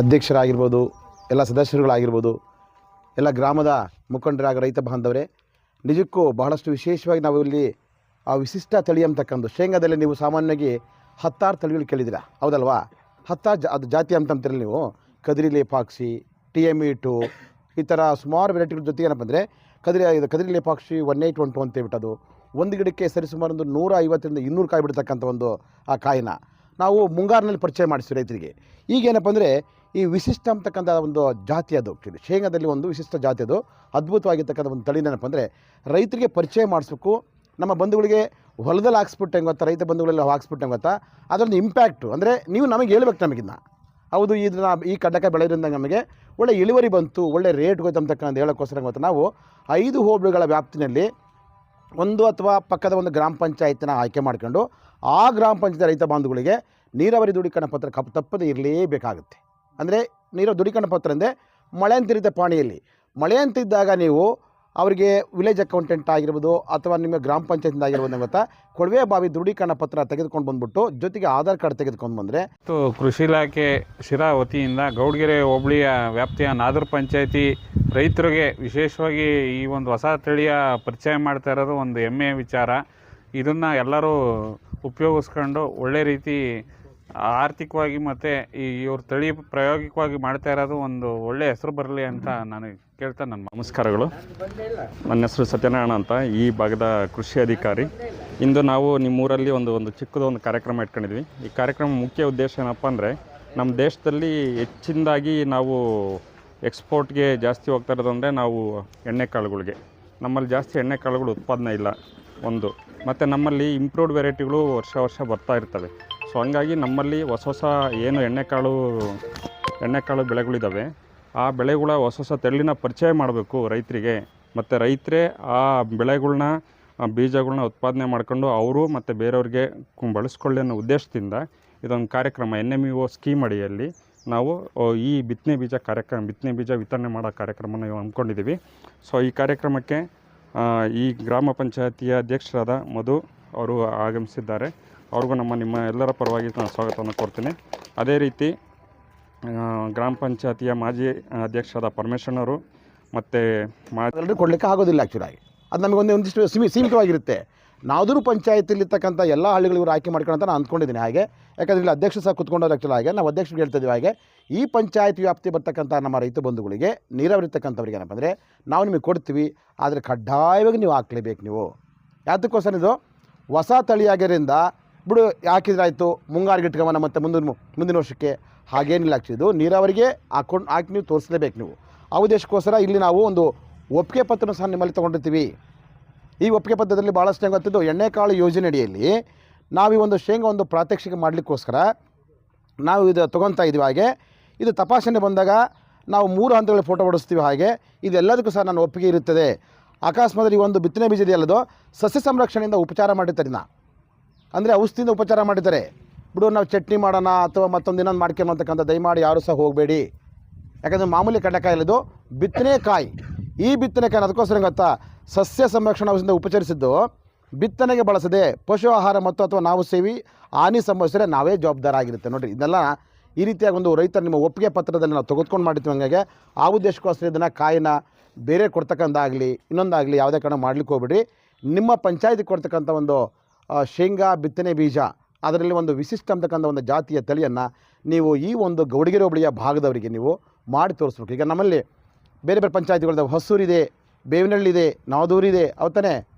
ಅಧ್ಯಕ್ಷರಾಗಿರ್ಬೋದು, ಎಲ್ಲ ಸದಸ್ಯರುಗಳಾಗಿರ್ಬೋದು, ಎಲ್ಲ ಗ್ರಾಮದ ಮುಖಂಡರಾಗ ರೈತ ಬಾಂಧವರೇ, ನಿಜಕ್ಕೂ ಬಹಳಷ್ಟು ವಿಶೇಷವಾಗಿ ನಾವು ಇಲ್ಲಿ ಆ ವಿಶಿಷ್ಟ ತಳಿ ಅಂತಕ್ಕಂಥ ಶೇಂಗಾದಲ್ಲಿ ನೀವು ಸಾಮಾನ್ಯವಾಗಿ ಹತ್ತಾರು ತಳಿಗಳು ಕೇಳಿದಿರ ಹೌದಲ್ವಾ? ಹತ್ತಾರು ಜಾ, ಅದು ಜಾತಿ ಅಂತ ಅಂತೀರಲ್ಲ ನೀವು? Kadiri Lepakshi T M E two, ಈ ಥರ ಸುಮಾರು ವೆರೈಟಿಗಳ ಜೊತೆಗೆ ಏನಪ್ಪ ಅಂದರೆ ಕದಿರಿ, ಇದು Kadiri one eight one two ಅಂತ ಹೇಳ್ಬಿಟ್ಟದು. ಒಂದು ಗಿಡಕ್ಕೆ ಸರಿಸುಮಾರು ಒಂದು ನೂರ ಐವತ್ತರಿಂದ ಇನ್ನೂರು ಕಾಯಿ ಬಿಡ್ತಕ್ಕಂಥ ಒಂದು ಆ ಕಾಯಿನ ನಾವು ಮುಂಗಾರಿನಲ್ಲಿ ಪರಿಚಯ ಮಾಡಿಸ್ತೀವಿ ರೈತರಿಗೆ. ಈಗೇನಪ್ಪ ಅಂದರೆ ಈ ವಿಶಿಷ್ಟ ಅಂತಕ್ಕಂಥ ಒಂದು ಜಾತಿ ಅದು. ಶೇಂಗಾದಲ್ಲಿ ಒಂದು ವಿಶಿಷ್ಟ ಜಾತಿ ಅದು. ಅದ್ಭುತವಾಗಿರ್ತಕ್ಕಂಥ ಒಂದು ತಳಿ ಅಂದರೆ ರೈತರಿಗೆ ಪರಿಚಯ ಮಾಡಿಸ್ಬೇಕು. ನಮ್ಮ ಬಂಧುಗಳಿಗೆ ಹೊಲದಲ್ಲಿ ಹಾಕ್ಸ್ಬಿಟ್ಟು ಹೆಂಗೆ ಗೊತ್ತಾ? ರೈತ ಬಂಧುಗಳೆಲ್ಲ ಹಾಕ್ಸ್ಬಿಟ್ಟು ಹೆಂಗೆ ಗೊತ್ತಾ? ಅದೊಂದು ಇಂಪ್ಯಾಕ್ಟು ಅಂದರೆ ನೀವು ನಮಗೆ ಹೇಳ್ಬೇಕು ನಮಗಿನ್ನ. ಹೌದು ಇದನ್ನ ಈ ಕಡ್ಡಕ ಬೆಳೆಯೋದ್ರಿಂದ ನಮಗೆ ಒಳ್ಳೆ ಇಳುವರಿ ಬಂತು, ಒಳ್ಳೆ ರೇಟ್ ಗೊತ್ತು ಅಂತಕ್ಕಂಥ ಹೇಳೋಕ್ಕೋಸ್ಕರ ಗೊತ್ತಾ? ನಾವು ಐದು ಹೋಬಳಿಗಳ ವ್ಯಾಪ್ತಿನಲ್ಲಿ ಒಂದು ಅಥವಾ ಪಕ್ಕದ ಒಂದು ಗ್ರಾಮ ಪಂಚಾಯತ್ನ ಆಯ್ಕೆ ಮಾಡ್ಕೊಂಡು ಆ ಗ್ರಾಮ ಪಂಚಾಯತ್ ರೈತ ಬಾಂಧುಗಳಿಗೆ ನೀರಾವರಿ ದೃಢೀಕರಣ ಪತ್ರ ಕಪ್ ತಪ್ಪದೇ ಇರಲೇಬೇಕಾಗುತ್ತೆ. ಅಂದರೆ ನೀರು ಪತ್ರ ಅಂದರೆ ಮಳೆ ಅಂತಿರುತ್ತೆ ಪಾಣಿಯಲ್ಲಿ. ಮಳೆ ಅಂತಿದ್ದಾಗ ನೀವು ಅವರಿಗೆ ವಿಲೇಜ್ ಅಕೌಂಟೆಂಟ್ ಆಗಿರ್ಬೋದು ಅಥವಾ ನಿಮ್ಮ ಗ್ರಾಮ ಪಂಚಾಯತ್ನಿಂದ ಆಗಿರ್ಬೋದು ಗೊತ್ತಾ ಕೊಳವೆ ಬಾವಿ ದೃಢೀಕರಣ ಪತ್ರ ತೆಗೆದುಕೊಂಡು ಬಂದ್ಬಿಟ್ಟು ಜೊತೆಗೆ ಆಧಾರ್ ಕಾರ್ಡ್ ತೆಗೆದುಕೊಂಡು ಬಂದರೆ. ಮತ್ತು ಕೃಷಿ ಇಲಾಖೆ ಶಿರಾ ವತಿಯಿಂದ ಗೌಡಗೆರೆ ಹೋಬಳಿಯ ವ್ಯಾಪ್ತಿಯ ನಾದರ್ ಪಂಚಾಯತಿ ರೈತರಿಗೆ ವಿಶೇಷವಾಗಿ ಈ ಒಂದು ಹೊಸ ತಳಿಯ ಪರಿಚಯ ಮಾಡ್ತಾ ಇರೋದು ಒಂದು ಹೆಮ್ಮೆಯ ವಿಚಾರ. ಇದನ್ನು ಎಲ್ಲರೂ ಉಪಯೋಗಿಸ್ಕೊಂಡು ಒಳ್ಳೆ ರೀತಿ ಆರ್ಥಿಕವಾಗಿ ಮತ್ತು ಈ ಇವ್ರ ತಳಿ ಪ್ರಾಯೋಗಿಕವಾಗಿ ಮಾಡ್ತಾ ಇರೋದು ಒಂದು ಒಳ್ಳೆಯ ಹೆಸರು ಬರಲಿ ಅಂತ ನಾನು ಕೇಳ್ತಾ ನನ್ನ ನಮಸ್ಕಾರಗಳು. ನನ್ನ ಹೆಸರು ಸತ್ಯನಾರಾಯಣ ಅಂತ. ಈ ಭಾಗದ ಕೃಷಿ ಅಧಿಕಾರಿ. ಇಂದು ನಾವು ನಿಮ್ಮೂರಲ್ಲಿ ಒಂದು ಒಂದು ಚಿಕ್ಕದ ಒಂದು ಕಾರ್ಯಕ್ರಮ ಇಟ್ಕೊಂಡಿದ್ವಿ. ಈ ಕಾರ್ಯಕ್ರಮ ಮುಖ್ಯ ಉದ್ದೇಶ ಏನಪ್ಪ ಅಂದರೆ ನಮ್ಮ ದೇಶದಲ್ಲಿ ಹೆಚ್ಚಿನದಾಗಿ ನಾವು ಎಕ್ಸ್ಪೋರ್ಟ್ಗೆ ಜಾಸ್ತಿ ಹೋಗ್ತಾ ಇರೋದು ಅಂದರೆ ನಾವು ಎಣ್ಣೆ ಕಾಳುಗಳಿಗೆ. ನಮ್ಮಲ್ಲಿ ಜಾಸ್ತಿ ಎಣ್ಣೆ ಕಾಳುಗಳು ಉತ್ಪಾದನೆ ಇಲ್ಲ. ಒಂದು. ಮತ್ತು ನಮ್ಮಲ್ಲಿ ಇಂಪ್ರೂವ್ಡ್ ವೆರೈಟಿಗಳು ವರ್ಷ ವರ್ಷ ಬರ್ತಾ ಇರ್ತವೆ. ಸೊ ಹಂಗಾಗಿ ನಮ್ಮಲ್ಲಿ ಹೊಸ ಹೊಸ ಏನು ಎಣ್ಣೆಕಾಳು ಎಣ್ಣೆಕಾಳು ಬೆಳೆಗಳಿದ್ದಾವೆ ಆ ಬೆಳೆಗಳ ಹೊಸ ಹೊಸ ತೆಳ್ಳಿನ ಪರಿಚಯ ಮಾಡಬೇಕು ರೈತರಿಗೆ. ಮತ್ತು ರೈತರೇ ಆ ಬೆಳೆಗಳನ್ನ ಬೀಜಗಳನ್ನ ಬೀಜಗಳ್ನ ಉತ್ಪಾದನೆ ಮಾಡ್ಕೊಂಡು ಅವರು ಮತ್ತು ಬೇರೆಯವ್ರಿಗೆ ಬಳಸ್ಕೊಳ್ಳಿ ಅನ್ನೋ ಉದ್ದೇಶದಿಂದ ಇದೊಂದು ಕಾರ್ಯಕ್ರಮ N M E O scheme ಅಡಿಯಲ್ಲಿ ನಾವು ಈ ಬಿತ್ತನೆ ಬೀಜ ಕಾರ್ಯಕ್ರಮ, ಬಿತ್ತನೆ ಬೀಜ ವಿತರಣೆ ಮಾಡೋ ಕಾರ್ಯಕ್ರಮನ ಹಮ್ಮಿಕೊಂಡಿದ್ದೀವಿ ಸೊ ಈ ಕಾರ್ಯಕ್ರಮಕ್ಕೆ ಈ ಗ್ರಾಮ ಪಂಚಾಯತಿಯ ಅಧ್ಯಕ್ಷರಾದ ಮಧು ಅವರು ಆಗಮಿಸಿದ್ದಾರೆ. ಅವ್ರಿಗೂ ನಮ್ಮ, ನಿಮ್ಮ ಎಲ್ಲರ ಪರವಾಗಿ ನಾನು ಸ್ವಾಗತವನ್ನು ಕೊಡ್ತೀನಿ. ಅದೇ ರೀತಿ ಗ್ರಾಮ ಪಂಚಾಯತಿಯ ಮಾಜಿ ಅಧ್ಯಕ್ಷರಾದ ಪರಮೇಶ್ವರನವರು ಮತ್ತು ಮಾ ಎಲ್ಲರೂ ಕೊಡಲಿಕ್ಕೆ ಆಗೋದಿಲ್ಲ ಆ್ಯಕ್ಚುಲಾಗಿ ಅದು ನಮಗೆ ಒಂದು ಒಂದಿಷ್ಟು ಸೀಮಿ, ಸೀಮಿತವಾಗಿರುತ್ತೆ. ನಾದೂರು ಪಂಚಾಯತಿಲಿರ್ತಕ್ಕಂಥ ಎಲ್ಲ ಹಳ್ಳಿಗಳಿಗೂ ಆಯ್ಕೆ ಮಾಡ್ಕೊಂಡು ಅಂತ ನಾನು ಅಂದ್ಕೊಂಡಿದ್ದೀನಿ ಹಾಗೆ. ಯಾಕಂದರೆ ಇಲ್ಲಿ ಅಧ್ಯಕ್ಷ ಸಹ ಕುತ್ಕೊಂಡವ್ರು ಆ್ಯಕ್ಚುಲ್ ಹಾಗೆ. ನಾವು ಅಧ್ಯಕ್ಷರಿಗೆ ಹೇಳ್ತಿದ್ದೀವಿ ಹಾಗೆ. ಈ ಪಂಚಾಯತ್ ವ್ಯಾಪ್ತಿ ಬರ್ತಕ್ಕಂಥ ನಮ್ಮ ರೈತ ಬಂಧುಗಳಿಗೆ, ನೀರಾವರಿ ಇರ್ತಕ್ಕಂಥವ್ರಿಗೆ ಏನಪ್ಪ ಅಂದರೆ, ನಾವು ನಿಮಗೆ ಕೊಡ್ತೀವಿ, ಆದರೆ ಕಡ್ಡಾಯವಾಗಿ ನೀವು ಹಾಕ್ಲೇಬೇಕು ನೀವು. ಯಾತಕ್ಕೋಸ್ಕರ ಇದು? ಹೊಸ ತಳಿಯಾಗಿರೋದ್ರಿಂದ ಬಿಡು ಹಾಕಿದ್ರಾಯ್ತು ಮುಂಗಾರು ಇಟ್ಕೊಂಬನ ಮತ್ತು ಮುಂದಿನ ಮುಂದಿನ ವರ್ಷಕ್ಕೆ. ಹಾಗೇನಿಲ್ಲ ಇದು ನೀರಾವರಿಗೆ ಹಾಕೊಂಡು, ಹಾಕಿ ನೀವು ತೋರಿಸಲೇಬೇಕು ನೀವು. ಆ ಉದ್ದೇಶಕ್ಕೋಸ್ಕರ ಇಲ್ಲಿ ನಾವು ಒಂದು ಒಪ್ಪಿಗೆ ಪತ್ರ ಸಹ ನಿಮ್ಮಲ್ಲಿ ತೊಗೊಂಡಿರ್ತೀವಿ. ಈ ಒಪ್ಪಿಗೆ ಪತ್ರದಲ್ಲಿ ಭಾಳಷ್ಟು ಗೊತ್ತಿದ್ದು? ಎಣ್ಣೆಕಾಳು ಯೋಜನೆ ಅಡಿಯಲ್ಲಿ ನಾವು ಈ ಒಂದು ಶೇಂಗಾ ಒಂದು ಪ್ರಾತ್ಯಕ್ಷಿಕೆ ಮಾಡಲಿಕ್ಕೋಸ್ಕರ ನಾವು ಇದು ತೊಗೊತಾ ಇದ್ದೀವಿ ಹಾಗೆ. ಇದು ತಪಾಸಣೆ ಬಂದಾಗ ನಾವು ಮೂರು ಹಂತಗಳಲ್ಲಿ ಫೋಟೋ ಹೊಡಿಸ್ತೀವಿ ಹಾಗೆ. ಇದೆಲ್ಲದಕ್ಕೂ ಸಹ ನನ್ನ ಒಪ್ಪಿಗೆ ಇರುತ್ತದೆ. ಅಕಸ್ಮಾತ್ ಒಂದು ಬಿತ್ತನೆ ಬೀಜ ಇದೆಯಲ್ಲದು ಸಸ್ಯ ಸಂರಕ್ಷಣೆಯಿಂದ ಉಪಚಾರ ಮಾಡಿರ್ತಾರೆ ನಾ ಅಂದರೆ ಔಷಧಿಯಿಂದ ಉಪಚಾರ ಮಾಡಿದ್ದಾರೆ ಬಿಡು, ನಾವು ಚಟ್ನಿ ಮಾಡೋಣ ಅಥವಾ ಮತ್ತೊಂದು ಇನ್ನೊಂದು ಮಾಡ್ಕೊಂಡು ಅಂತಕ್ಕಂಥ ದಯಮಾಡಿ ಯಾರು ಸಹ ಹೋಗಬೇಡಿ. ಯಾಕಂದರೆ ಮಾಮೂಲಿ ಕಡಲೆಕಾಯಿ ಇಲ್ಲದು ಬಿತ್ತನೆಕಾಯಿ ಈ ಬಿತ್ತನೆಕಾಯಿ ಅದಕ್ಕೋಸ್ಕರ ಏನ್ ಗೊತ್ತಾ? ಸಸ್ಯ ಸಂರಕ್ಷಣಾ ಔಷಧಿಯಿಂದ ಉಪಚರಿಸಿದ್ದು ಬಿತ್ತನೆಗೆ ಬಳಸದೆ ಪಶು ಆಹಾರ ಮತ್ತು ಅಥವಾ ನಾವು ಸೇವಿ, ಹಾನಿ ಸಂಭವಿಸಿದರೆ ನಾವೇ ಜವಾಬ್ದಾರ ಆಗಿರುತ್ತೆ. ನೋಡಿರಿ ಇದನ್ನೆಲ್ಲ ಈ ರೀತಿಯಾಗಿ ಒಂದು ರೈತರು ನಿಮ್ಮ ಒಪ್ಪಿಗೆ ಪತ್ರದಲ್ಲಿ ನಾವು ತೆಗೆದುಕೊಂಡು ಮಾಡಿದ್ವಿ ಹಂಗಾಗಿ ಆ ಉದ್ದೇಶಕ್ಕೋಸ್ಕರ ಇದನ್ನು ಕಾಯಿನ ಬೇರೆ ಕೊಡ್ತಕ್ಕಂಥಾಗಲಿ ಇನ್ನೊಂದಾಗಲಿ ಯಾವುದೇ ಕಾರಣ ಮಾಡ್ಲಿಕ್ಕೆ ಹೋಗ್ಬೇಡಿ. ನಿಮ್ಮ ಪಂಚಾಯತಿಗೆ ಕೊಡ್ತಕ್ಕಂಥ ಒಂದು ಶೇಂಗಾ ಬಿತ್ತನೆ ಬೀಜ, ಅದರಲ್ಲಿ ಒಂದು ವಿಶಿಷ್ಟ ಅಂತಕ್ಕಂಥ ಒಂದು ಜಾತಿಯ ತಳಿಯನ್ನು ನೀವು ಈ ಒಂದು ಗೌಡಗೆರೆ ಹೋಬಳಿಯ ಭಾಗದವರಿಗೆ ನೀವು ಮಾಡಿ ತೋರಿಸ್ಬೇಕು. ಈಗ ನಮ್ಮಲ್ಲಿ ಬೇರೆ ಬೇರೆ ಪಂಚಾಯತಿಗಳಿದಾವೆ ಹೊಸೂರಿದೆ, ಬೇವಿನಹಳ್ಳಿದೆ ನಾವದೂರಿದೆ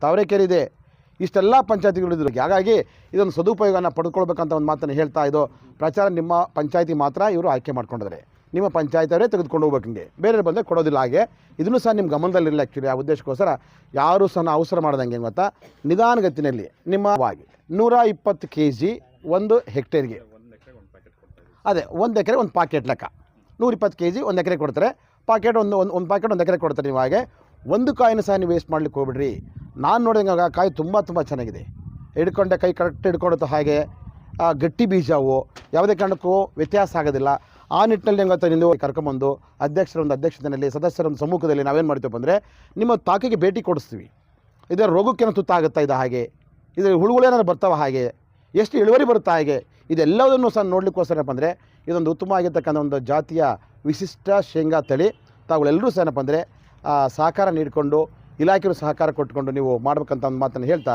ತಾವರೆಕೆರೆ ಇದೆ ಇಷ್ಟೆಲ್ಲ ಪಂಚಾಯತಿಗಳಿದ್ರು ಹಾಗಾಗಿ ಇದೊಂದು ಸದುಪಯೋಗನ ಪಡೆದುಕೊಳ್ಬೇಕಂತ ಒಂದು ಮಾತನ್ನು ಹೇಳ್ತಾ ಇದು ಪ್ರಚಾರ ನಿಮ್ಮ ಪಂಚಾಯತಿ ಮಾತ್ರ ಇವರು ಆಯ್ಕೆ ಮಾಡ್ಕೊಂಡಿದ್ದಾರೆ. ನಿಮ್ಮ ಪಂಚಾಯತಿಯವರೇ ತೆಗೆದುಕೊಂಡು ಹೋಗ್ಬೇಕು ಹಿಂಗೆ. ಬೇರೆ ಬಂದರೆ ಕೊಡೋದಿಲ್ಲ ಹಾಗೆ. ಇದನ್ನು ಸಹ ನಿಮ್ಮ ಗಮನದಲ್ಲಿರಲಿ ಆ್ಯಕ್ಚುಲಿ ಆ ಉದ್ದೇಶಕ್ಕೋಸ್ಕರ. ಯಾರೂ ಸಹ ನಾವು ಅವಸರ ಮಾಡ್ದಂಗೆ ಗೊತ್ತಾ? ನಿಧಾನಗತಿನಲ್ಲಿ ನಿಮ್ಮವಾಗಿ ನೂರ ಇಪ್ಪತ್ತು ಕೆ ಜಿ ಒಂದು ಹೆಕ್ಟೇರ್ಗೆ. ಅದೇ, ಒಂದು ಎಕರೆ ಒಂದು ಪಾಕೆಟ್ ಲೆಕ್ಕ. ನೂರಿಪ್ಪತ್ತು ಕೆ ಜಿ ಒಂದು ಎಕರೆ ಕೊಡ್ತಾರೆ. ಪಾಕೆಟ್ ಒಂದು ಒಂದು ಒಂದು ಪಾಕೆಟ್ ಒಂದು ಎಕರೆ ಕೊಡ್ತಾರೆ ನೀವು ಹಾಗೆ. ಒಂದು ಕಾಯಿನ ಸಹ ನೀವು ವೇಸ್ಟ್ ಮಾಡ್ಲಿಕ್ಕೆ ಹೋಗ್ಬಿಡ್ರಿ. ನಾನು ನೋಡಿದಂಗೆ ಆ ಕಾಯಿ ತುಂಬ ತುಂಬ ಚೆನ್ನಾಗಿದೆ. ಹಿಡ್ಕೊಂಡೆ ಕೈ ಕರೆಕ್ಟ್ ಹಿಡ್ಕೊಂಡು ಹಾಗೆ ಗಟ್ಟಿ ಬೀಜವು, ಯಾವುದೇ ಕಾರಣಕ್ಕೂ ವ್ಯತ್ಯಾಸ ಆಗೋದಿಲ್ಲ. ಆ ನಿಟ್ಟಿನಲ್ಲಿ ಹೆಂಗೆ ಗೊತ್ತಾ ನೀವು ಕರ್ಕೊಂಬಂದು ಅಧ್ಯಕ್ಷರ ಒಂದು ಅಧ್ಯಕ್ಷತೆಯಲ್ಲಿ ಸದಸ್ಯರ ಒಂದು ಸಮ್ಮುಖದಲ್ಲಿ ನಾವೇನು ಮಾಡ್ತೀವಪ್ಪ ಅಂದರೆ ನಿಮ್ಮ ತಾಕಿಗೆ ಭೇಟಿ ಕೊಡಿಸ್ತೀವಿ. ಇದರ ರೋಗಕ್ಕೇನೋ ತುತ್ತಾಗುತ್ತಾ ಇದೆ ಹಾಗೆ, ಇದರ ಹುಳುಗಳೇನಾದ್ರು ಬರ್ತಾವ ಹಾಗೆ, ಎಷ್ಟು ಇಳುವರಿ ಬರುತ್ತಾ ಹಾಗೆ ಇದೆಲ್ಲದನ್ನು ಸಹ ನೋಡ್ಲಿಕ್ಕೋಸ್ಕರ ಏನಪ್ಪ ಅಂದರೆ ಇದೊಂದು ಉತ್ತಮ ಆಗಿರ್ತಕ್ಕಂಥ ಒಂದು ಜಾತಿಯ ವಿಶಿಷ್ಟ ಶೇಂಗಾ ತಳಿ ತಾವುಗಳೆಲ್ಲರೂ ಸಹ ಏನಪ್ಪ ಅಂದರೆ ಸಹಕಾರ ನೀಡಿಕೊಂಡು, ಇಲಾಖೆಯವರು ಸಹಕಾರ ಕೊಟ್ಕೊಂಡು ನೀವು ಮಾಡ್ಬೇಕಂತ ಒಂದು ಮಾತನ್ನು ಹೇಳ್ತಾ